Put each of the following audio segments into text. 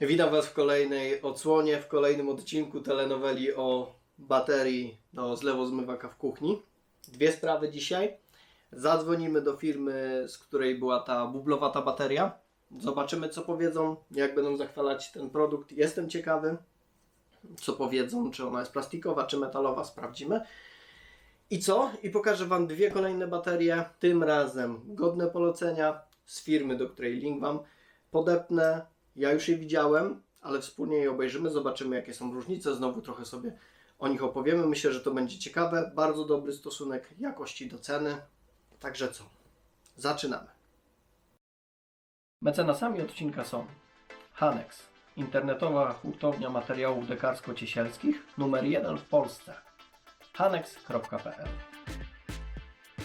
Witam Was w kolejnej odsłonie, w kolejnym odcinku telenoweli o baterii do zlewozmywaka w kuchni. Dwie sprawy dzisiaj. Zadzwonimy do firmy, z której była ta bublowata bateria. Zobaczymy, co powiedzą, jak będą zachwalać ten produkt. Jestem ciekawy, co powiedzą, czy ona jest plastikowa, czy metalowa, sprawdzimy. I co? I pokażę Wam dwie kolejne baterie, tym razem godne polecenia z firmy, do której link Wam podepnę. Ja już je widziałem, ale wspólnie je obejrzymy, zobaczymy jakie są różnice, znowu trochę sobie o nich opowiemy. Myślę, że to będzie ciekawe. Bardzo dobry stosunek jakości do ceny. Także co? Zaczynamy. Mecenasami odcinka są Hanex, internetowa hurtownia materiałów dekarsko-ciesielskich, numer jeden w Polsce. hanex.pl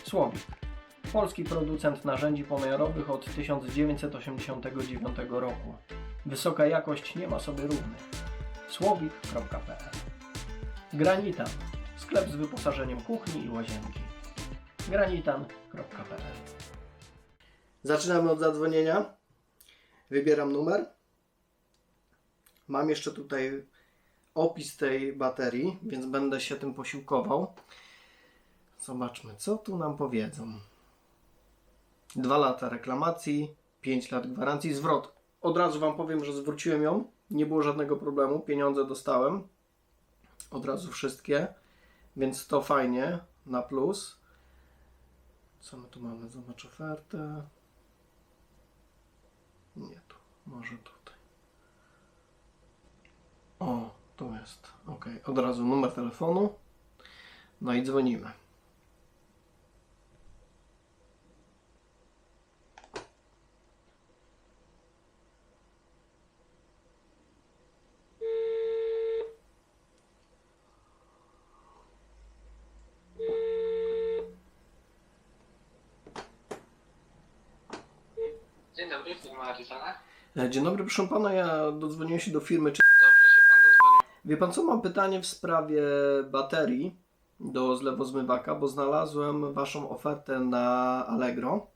Słowik, polski producent narzędzi pomiarowych od 1989 roku. Wysoka jakość nie ma sobie równych. Słowik.pl Granitan, sklep z wyposażeniem kuchni i łazienki. granitan.pl Zaczynamy od zadzwonienia. Wybieram numer. Mam jeszcze tutaj opis tej baterii, więc będę się tym posiłkował. Zobaczmy, co tu nam powiedzą. 2 lata reklamacji, 5 lat gwarancji, zwrot. Od razu Wam powiem, że zwróciłem ją, nie było żadnego problemu, pieniądze dostałem, od razu wszystkie, więc to fajnie, na plus. Co my tu mamy? Zobacz ofertę. Nie tu, może tutaj. O, tu jest. Ok, od razu numer telefonu. No i dzwonimy. Dzień dobry, firma Arizona. E, Dzień dobry, proszę pana. Ja dodzwoniłem się do firmy. Czy... Dobrze się pan dozwonił. Wie pan co, mam pytanie w sprawie baterii do zlewozmywaka, bo znalazłem waszą ofertę na Allegro.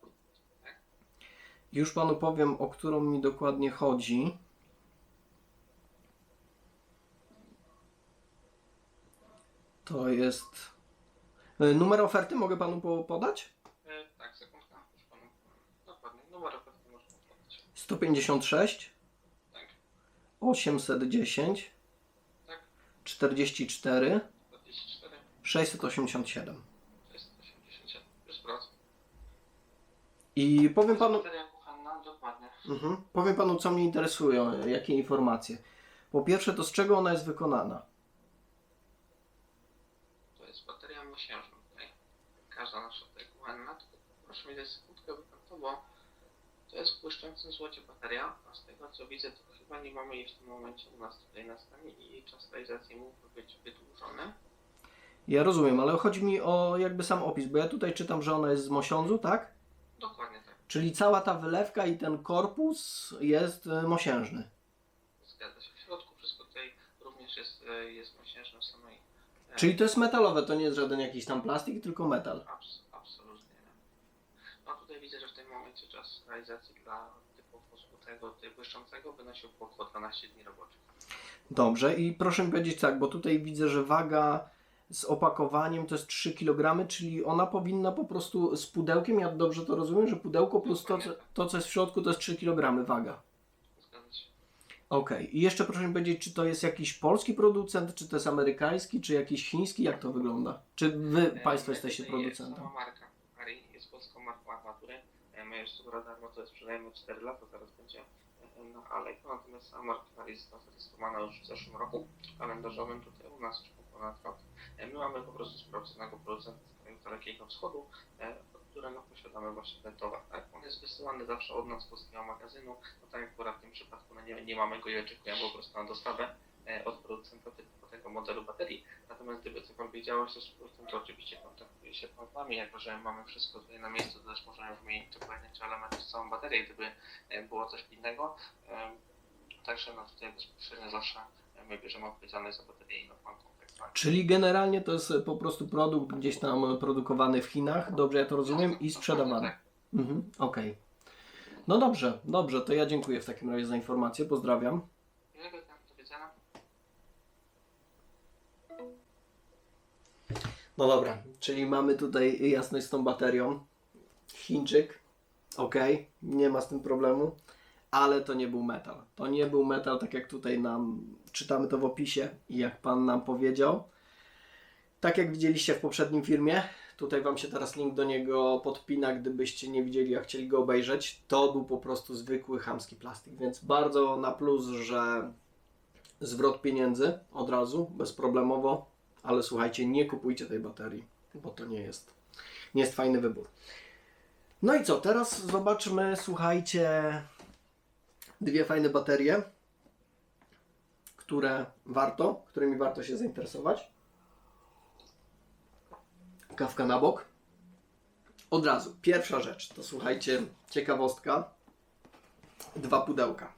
Już panu powiem, o którą mi dokładnie chodzi. To jest. E, Numer oferty mogę panu po- podać? E, tak, sekundka. Już panu dokładnie. Numer oferty. 156 Tak, 810 tak. 44 44, 687. 687. Już. I powiem panu, Bateria kuchenna, dokładnie. mhm, powiem panu, co mnie interesuje, jakie informacje. Po pierwsze, to z czego ona jest wykonana? To jest bateria tutaj. Każda nasza kuchenna. Tylko proszę mi dać sekundkę, bo to jest w błyszczącym złocie bateria, a z tego co widzę, to chyba nie mamy jej w tym momencie u nas tutaj na stanie i czas realizacji mógłby być wydłużony. Ja rozumiem, ale chodzi mi o jakby sam opis, bo ja tutaj czytam, że ona jest z mosiądzu, tak? Dokładnie tak. Czyli cała ta wylewka i ten korpus jest e, mosiężny. Zgadza się. W środku wszystko tutaj również jest, e, jest mosiężne w samej. e, Czyli to jest metalowe, to nie jest żaden jakiś tam plastik, tylko metal. Abs. No tutaj widzę, że w tym momencie czas realizacji dla typu złotego, typu błyszczącego wynosił około 12 dni roboczych. Dobrze, i proszę mi powiedzieć tak, bo tutaj widzę, że waga z opakowaniem to jest 3 kg, czyli ona powinna po prostu z pudełkiem, ja dobrze to rozumiem, że pudełko plus to, co- to co jest w środku, to jest 3 kg waga. Okej, i jeszcze proszę mi powiedzieć, czy to jest jakiś polski producent, czy to jest amerykański, czy jakiś chiński, jak to wygląda? Czy wy, E, Państwo jesteście jest producentem? Sama marka My już tu darmo to sprzedajemy 4 lata, zaraz będzie e, na Aleko, natomiast sama Ari została zarejestrowana już w zeszłym roku kalendarzowym tutaj u nas po ponad rok. E, My mamy po prostu sprawdzonego producenta z kraju Dalekiego Wschodu, e, od którego posiadamy właśnie ten towar. Tak? On jest wysyłany zawsze od nas z polskiego magazynu, no tak jak w tym przypadku no nie, nie mamy go i oczekujemy po prostu na dostawę od producenta tego modelu baterii. Natomiast gdyby cokolwiek działo się z produktem, to oczywiście kontaktuje się pan z nami, jako że mamy wszystko tutaj na miejscu, to też możemy wymienić dokładnie czy elementy z całą baterię, gdyby e, było coś innego. Em, Także no tutaj bezpośrednio zawsze e, my bierzemy odpowiedzialność za baterię i pan tak? Czyli generalnie to jest po prostu produkt gdzieś tam produkowany w Chinach, dobrze ja to rozumiem, i sprzedawany. Tak. Mhm, okej. No dobrze, dobrze, to ja dziękuję w takim razie za informację, pozdrawiam. No dobra, czyli mamy tutaj jasność z tą baterią. Chińczyk, ok, nie ma z tym problemu, ale to nie był metal. To nie był metal, tak jak tutaj nam czytamy to w opisie i jak pan nam powiedział. Tak jak widzieliście w poprzednim filmie, tutaj wam się teraz link do niego podpina, gdybyście nie widzieli, a chcieli go obejrzeć. To był po prostu zwykły chamski plastik, więc bardzo na plus, że zwrot pieniędzy od razu, bezproblemowo, ale słuchajcie, nie kupujcie tej baterii, bo to nie jest, nie jest fajny wybór. No i co, teraz zobaczmy, słuchajcie, dwie fajne baterie, które warto, którymi warto się zainteresować. Kawka na bok. Od razu, pierwsza rzecz, to słuchajcie, ciekawostka. Dwa pudełka.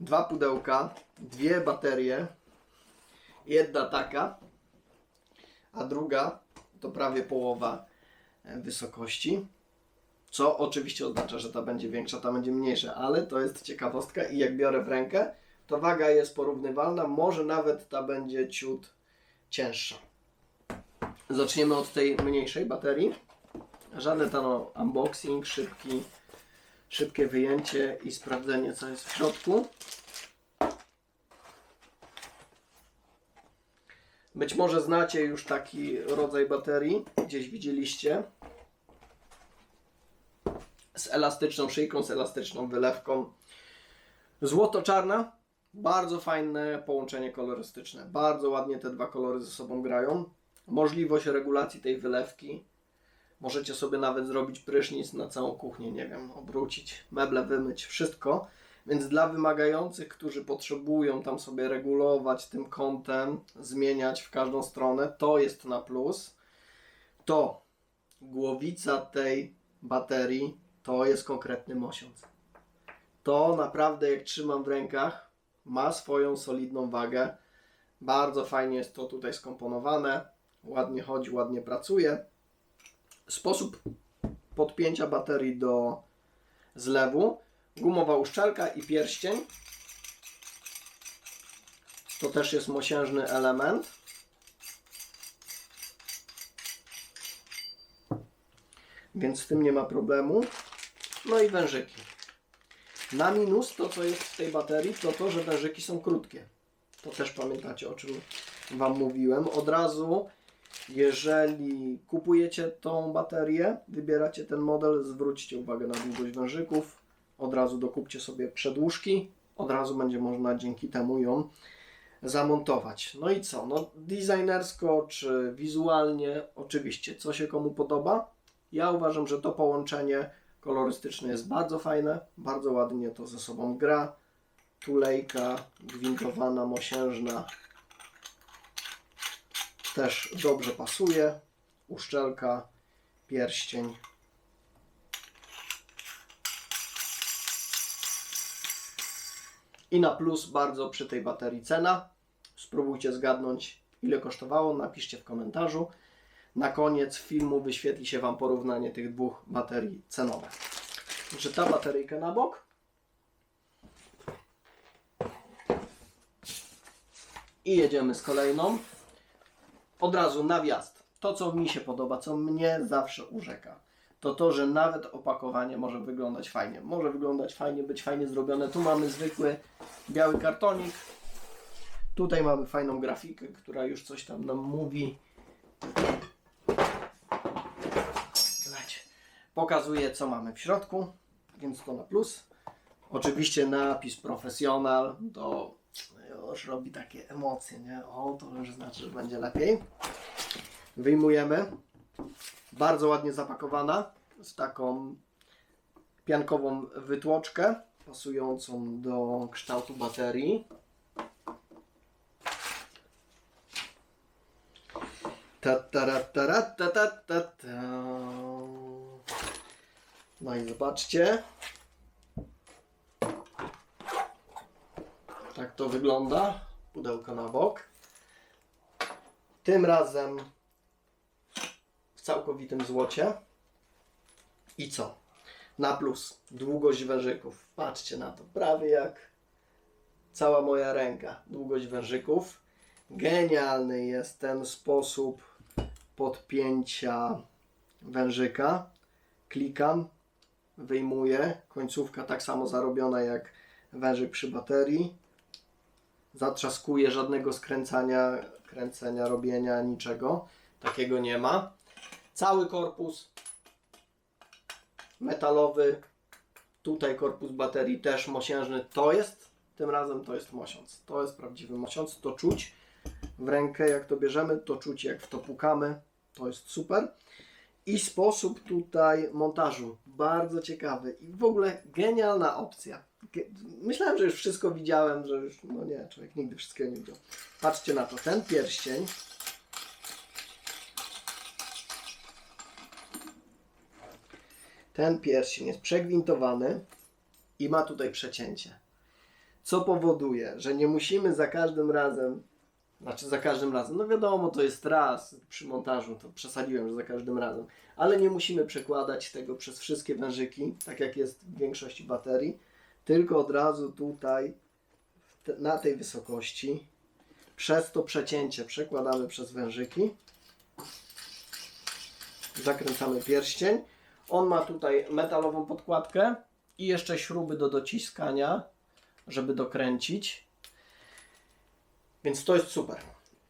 Dwa pudełka, dwie baterie, jedna taka, a druga to prawie połowa e, wysokości. Co oczywiście oznacza, że ta będzie większa, ta będzie mniejsza, ale to jest ciekawostka i jak biorę w rękę, to waga jest porównywalna, może nawet ta będzie ciut cięższa. Zaczniemy od tej mniejszej baterii. Żaden ten unboxing, szybki, szybkie wyjęcie i sprawdzenie co jest w środku. Być może znacie już taki rodzaj baterii, gdzieś widzieliście. Z elastyczną szyjką, z elastyczną wylewką. Złoto-czarna, bardzo fajne połączenie kolorystyczne. Bardzo ładnie te dwa kolory ze sobą grają. Możliwość regulacji tej wylewki. Możecie sobie nawet zrobić prysznic na całą kuchnię, nie wiem, obrócić, meble wymyć, wszystko. Więc dla wymagających, którzy potrzebują tam sobie regulować tym kątem, zmieniać w każdą stronę, to jest na plus. To głowica tej baterii to jest konkretny mosiąc. To naprawdę jak trzymam w rękach, ma swoją solidną wagę. Bardzo fajnie jest to tutaj skomponowane. Ładnie chodzi, ładnie pracuje. Sposób podpięcia baterii do zlewu. Gumowa uszczelka i pierścień. To też jest mosiężny element. Więc z tym nie ma problemu. No i wężyki. Na minus to, co jest w tej baterii, to to, że wężyki są krótkie. To też pamiętacie, o czym Wam mówiłem. Od razu, jeżeli kupujecie tą baterię, wybieracie ten model, zwróćcie uwagę na długość wężyków. Od razu dokupcie sobie przedłużki. Od razu będzie można dzięki temu ją zamontować. No i co? No, designersko czy wizualnie, oczywiście, co się komu podoba. Ja uważam, że to połączenie kolorystyczne jest bardzo fajne, bardzo ładnie to ze sobą gra. Tulejka gwintowana, mosiężna też dobrze pasuje. Uszczelka, pierścień. I na plus bardzo przy tej baterii cena. Spróbujcie zgadnąć ile kosztowało, napiszcie w komentarzu. Na koniec filmu wyświetli się Wam porównanie tych dwóch baterii cenowe. Także ta bateryjka na bok. I jedziemy z kolejną. Od razu na. To, co mi się podoba, co mnie zawsze urzeka, to to, że nawet opakowanie może wyglądać fajnie. Może wyglądać fajnie, być fajnie zrobione. Tu mamy zwykły biały kartonik. Tutaj mamy fajną grafikę, która już coś tam nam mówi. Pokazuje, co mamy w środku, więc to na plus. Oczywiście napis profesjonal to już robi takie emocje, nie? O, to już znaczy, że będzie lepiej. Wyjmujemy. Bardzo ładnie zapakowana z taką piankową wytłoczkę pasującą do kształtu baterii. Ta, ta, ta, ta, ta, ta, ta. No i zobaczcie. Tak to wygląda. Pudełko na bok. Tym razem całkowitym złocie. I co? Na plus długość wężyków. Patrzcie na to, prawie jak cała moja ręka. Długość wężyków. Genialny jest ten sposób podpięcia wężyka. Klikam, wyjmuję. Końcówka tak samo zarobiona jak wężyk przy baterii. Zatrzaskuje żadnego skręcania, kręcenia, robienia, niczego. Takiego nie ma. Cały korpus metalowy. Tutaj korpus baterii też mosiężny. To jest, tym razem to jest mosiąc. To jest prawdziwy mosiąc. To czuć w rękę, jak to bierzemy, to czuć jak w to pukamy. To jest super. I sposób tutaj montażu bardzo ciekawy i w ogóle genialna opcja. Myślałem, że już wszystko widziałem, że już, no nie, człowiek nigdy wszystkiego nie widział. Patrzcie na to, ten pierścień ten pierścień jest przegwintowany i ma tutaj przecięcie. Co powoduje, że nie musimy za każdym razem, znaczy za każdym razem, no wiadomo, to jest raz przy montażu, to przesadziłem, że za każdym razem, ale nie musimy przekładać tego przez wszystkie wężyki, tak jak jest w większości baterii, tylko od razu tutaj na tej wysokości przez to przecięcie przekładamy przez wężyki. Zakręcamy pierścień. On ma tutaj metalową podkładkę i jeszcze śruby do dociskania, żeby dokręcić. Więc to jest super.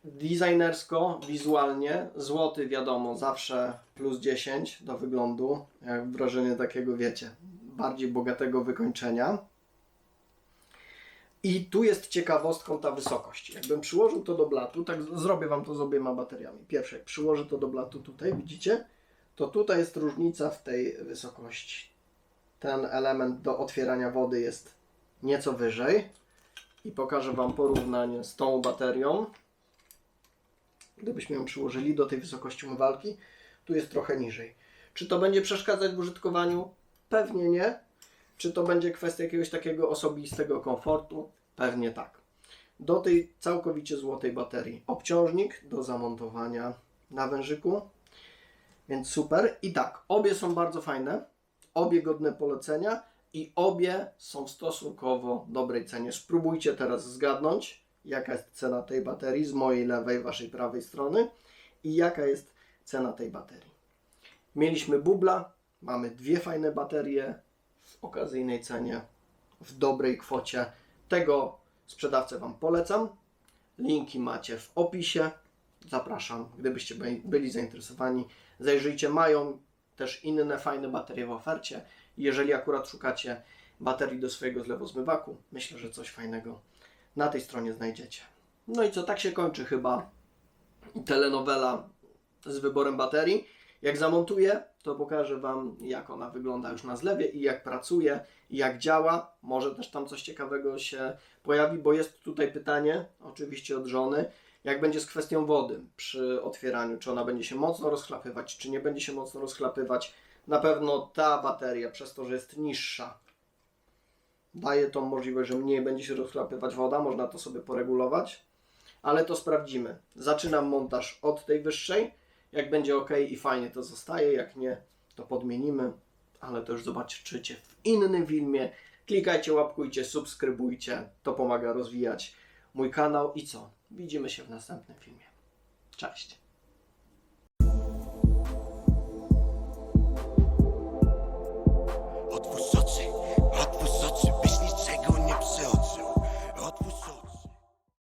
Designersko, wizualnie, złoty wiadomo, zawsze plus 10 do wyglądu, jak wrażenie takiego, wiecie, bardziej bogatego wykończenia. I tu jest ciekawostką ta wysokość. Jakbym przyłożył to do blatu, tak zrobię Wam to z obiema bateriami. Pierwsze, jak przyłożę to do blatu tutaj, widzicie? To tutaj jest różnica w tej wysokości. Ten element do otwierania wody jest nieco wyżej. I pokażę Wam porównanie z tą baterią. Gdybyśmy ją przyłożyli do tej wysokości umywalki, tu jest trochę niżej. Czy to będzie przeszkadzać w użytkowaniu? Pewnie nie. Czy to będzie kwestia jakiegoś takiego osobistego komfortu? Pewnie tak. Do tej całkowicie złotej baterii obciążnik do zamontowania na wężyku. Więc super. I tak, obie są bardzo fajne, obie godne polecenia i obie są w stosunkowo dobrej cenie. Spróbujcie teraz zgadnąć, jaka jest cena tej baterii z mojej lewej, waszej prawej strony i jaka jest cena tej baterii. Mieliśmy bubla, mamy dwie fajne baterie w okazyjnej cenie, w dobrej kwocie. Tego sprzedawcę Wam polecam. Linki macie w opisie. Zapraszam, gdybyście by- byli zainteresowani. Zajrzyjcie, mają też inne fajne baterie w ofercie. Jeżeli akurat szukacie baterii do swojego zlewozmywaku, myślę, że coś fajnego na tej stronie znajdziecie. No i co, tak się kończy chyba telenowela z wyborem baterii. Jak zamontuję, to pokażę Wam, jak ona wygląda już na zlewie i jak pracuje, i jak działa. Może też tam coś ciekawego się pojawi, bo jest tutaj pytanie, oczywiście od żony, jak będzie z kwestią wody przy otwieraniu, czy ona będzie się mocno rozchlapywać, czy nie będzie się mocno rozchlapywać. Na pewno ta bateria, przez to, że jest niższa, daje tą możliwość, że mniej będzie się rozchlapywać woda, można to sobie poregulować, ale to sprawdzimy. Zaczynam montaż od tej wyższej, jak będzie ok i fajnie to zostaje, jak nie, to podmienimy, ale to już zobaczycie w innym filmie. Klikajcie, łapkujcie, subskrybujcie, to pomaga rozwijać mój kanał i co? Widzimy się w następnym filmie. Cześć!